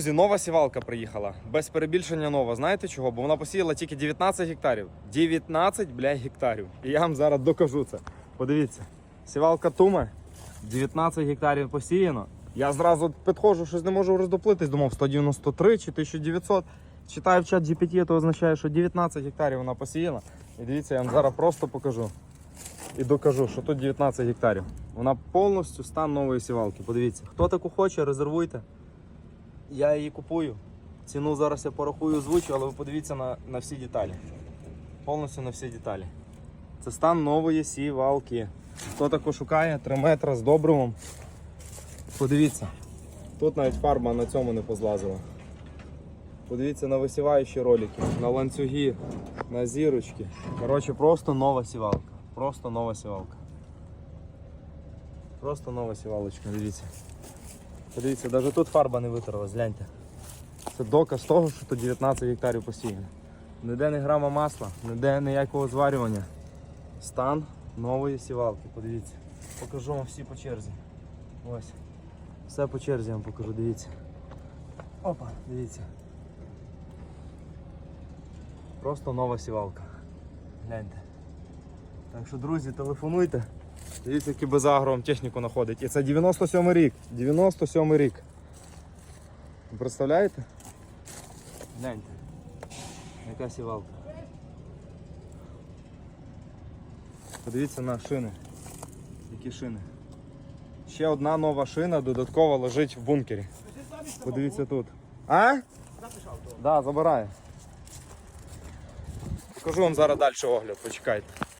Друзі, нова сівалка приїхала. Без перебільшення нова. Знаєте чого? Бо вона посіяла тільки 19 гектарів. 19, блядь, гектарів. І я вам зараз докажу це. Подивіться. Сівалка Туме. 19 гектарів посіяно. Я зразу підходжу, щось не можу роздоплитись. Думав 193 чи 1900. Читаю в чат GPT, то означає, що 19 гектарів вона посіяла. І дивіться, я вам зараз просто покажу. І докажу, що тут 19 гектарів. Вона повністю стан нової сівалки. Подивіться. Хто таку хоче, резервуйте. Я її купую. Ціну зараз я порахую, озвучу, але ви подивіться на, на всі деталі. Повністю на всі деталі. Це стан нової сівалки. Хто таку шукає, 3 метри з добривом. Подивіться. Тут навіть фарба на цьому не позлазила. Подивіться на висіваючі ролики, на ланцюги, на зірочки. Коротше, просто нова сівалка. Просто нова сівалка. Просто нова сівалочка, дивіться. Подивіться, навіть тут фарба не витерлась, гляньте. Це доказ того, що тут 19 гектарів посіяно. Ніде не грама масла, ніде ніякого зварювання. Стан нової сівалки, подивіться. Покажу вам всі по черзі. Ось. Все по черзі вам покажу, дивіться. Опа, дивіться. Просто нова сівалка. Гляньте. Так що, друзі, телефонуйте. Дивіться, який без агро техніку знаходить. І це 97 рік. 97 рік. Ви представляєте? Гляньте. Яка сівалка. Подивіться на шини. Які шини. Ще одна нова шина додатково лежить в бункері. Подивіться тут. А? Так, да, забираю. Покажу вам зараз далі огляд, почекайте.